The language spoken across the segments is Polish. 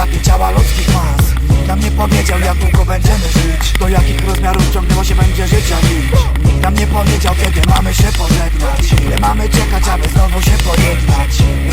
braknie ciała ludzkich mas. Nam nie powiedział jak długo będziemy żyć. Do jakich rozmiarów ciągnęło się będzie życia bić. Nam nie powiedział kiedy mamy się pożegnać. Ile mamy czekać aby znowu się pojednać.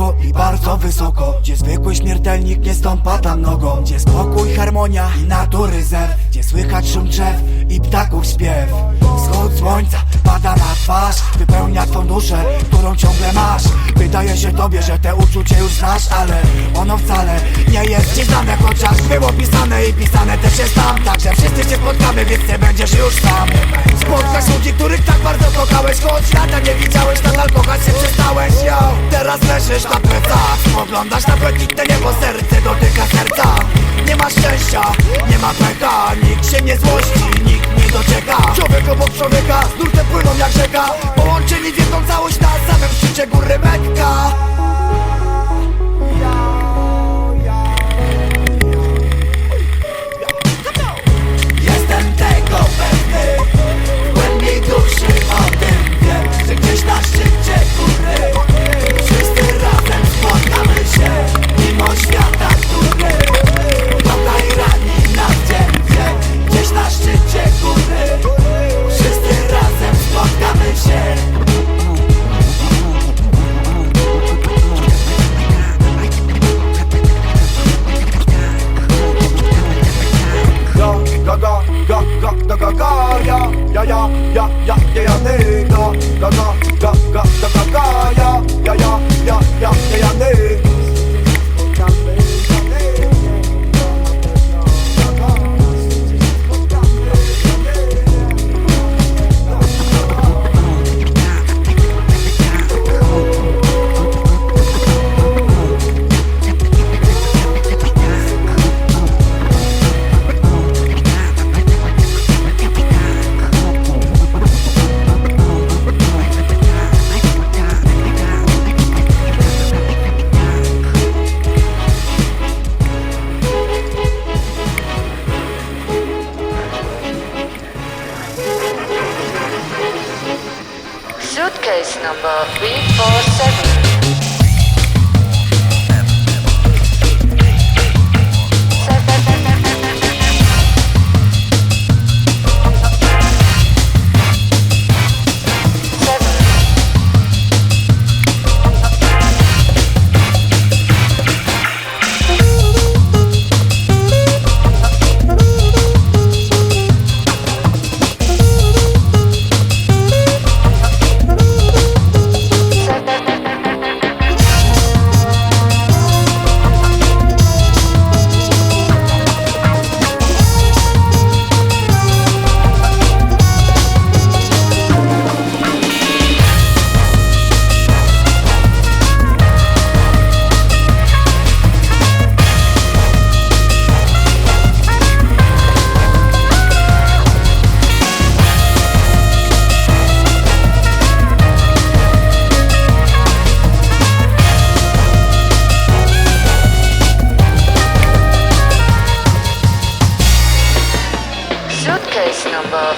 daleko i bardzo wysoko Gdzie zwykły śmiertelnik nie stąpa tam nogą Gdzie spokój, harmonia i natury zew Gdzie słychać szum drzew i ptaków śpiew słońca pada na twarz Wypełnia twą duszę, którą ciągle masz. Wydaje się tobie, że te uczucie już znasz Ale ono wcale nie jest ci znane Chociaż było pisane i pisane też jest tam. Także wszyscy się spotkamy, więc nie będziesz już sam. Spotkasz ludzi, których tak bardzo kochałeś Choć lata nie widziałeś, nadal kochać się przestałeś. Yo, teraz leżysz na plecach Spoglądasz na błękitne niebo, serce dotyka serca. Nie ma szczęścia, nie ma pecha Nikt się nie złości, nikt docieka Człowiek obok człowieka, z nurtem płyną jak rzeka Suitcase number 347.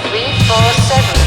347.